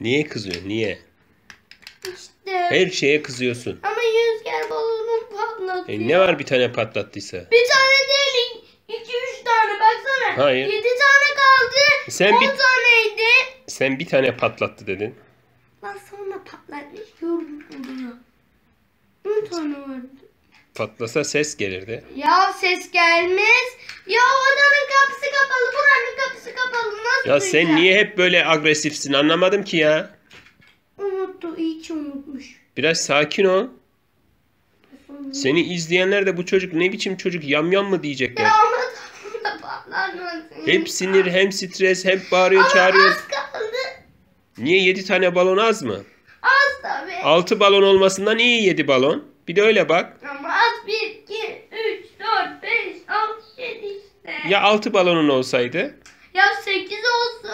Niye kızıyorsun? Niye? İşte. Her şeye kızıyorsun. Ama rüzgar balonu patlatıyor. E ne var bir tane patlattıysa? Bir tane değil. iki üç tane baksana. Hayır. Yedi tane kaldı. Sen On bir- taneydi. Sen bir tane patlattı dedin. Ben sonra patlatmış gördüm bunu. On tane vardı. Patlasa ses gelirdi. Ya ses gelmez. Ya odanın kapısı Ya sen niye hep böyle agresifsin anlamadım ki ya. Unuttu. iyi ki unutmuş. Biraz sakin ol. Seni izleyenler de bu çocuk ne biçim çocuk yamyam mı diyecekler. Hep sinir hem stres hem bağırıyor Ama çağırıyor. az kaldı. Niye 7 tane balon az mı? Az tabii. 6 balon olmasından iyi 7 balon. Bir de öyle bak. Ama az 1, 2, 3, 4, 5, 6, 7 işte. Ya 6 balonun olsaydı. Ya 8 olsun.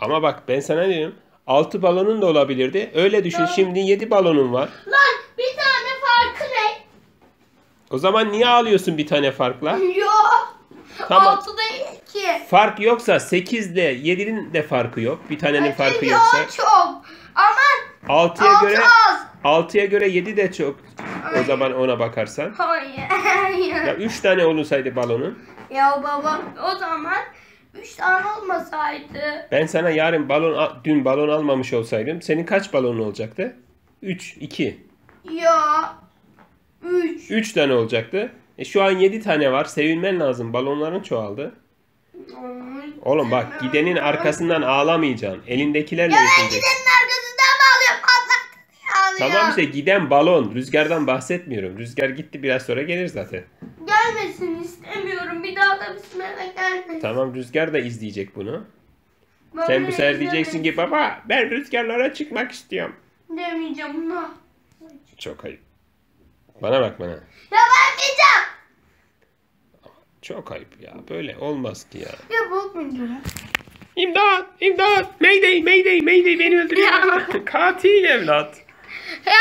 Ama bak ben sana diyorum. 6 balonun da olabilirdi. Öyle düşün Tamam. şimdi 7 balonun var. Lan bir tane farkı ne? O zaman niye ağlıyorsun bir tane farkla? Yok. Tamam. 6 değil ki. Fark yoksa 8 ile 7'nin de farkı yok. Bir tanenin farkı Çünkü yoksa. çok. Ama 6'ya 6 göre az. 6'ya göre 7 de çok. O zaman ona bakarsan. Hayır. Ya 3 tane olunsaydı balonun. ya baba o zaman 3 tane olmasaydı. Ben sana yarın balon al- dün balon almamış olsaydım senin kaç balonun olacaktı? 3 2. Ya 3. 3 tane olacaktı. E şu an 7 tane var. Sevinmen lazım. Balonların çoğaldı. Oğlum bak gidenin arkasından ağlamayacaksın. Elindekilerle Ya ben gidenin arkasından mı alıyorum? Patlattı diye ağlıyor. Tamam işte giden balon. Rüzgardan bahsetmiyorum. Rüzgar gitti biraz sonra gelir zaten. Gelmesin istemiyorum. Bir daha da bizim eve gelmesin. Tamam Rüzgar da izleyecek bunu. Baba Sen bu sefer diyeceksin ki baba ben rüzgarlara çıkmak istiyorum. Demeyeceğim bunu. Çok ayıp. Bana bak bana. Ya bakmayacağım. Çok ayıp ya. Böyle olmaz ki ya. Ya bakmayacağım. İmdat! İmdat! Mayday! Mayday! Mayday! Beni öldürüyor. Katil evlat. Ya.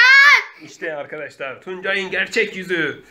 İşte arkadaşlar Tuncay'ın gerçek yüzü.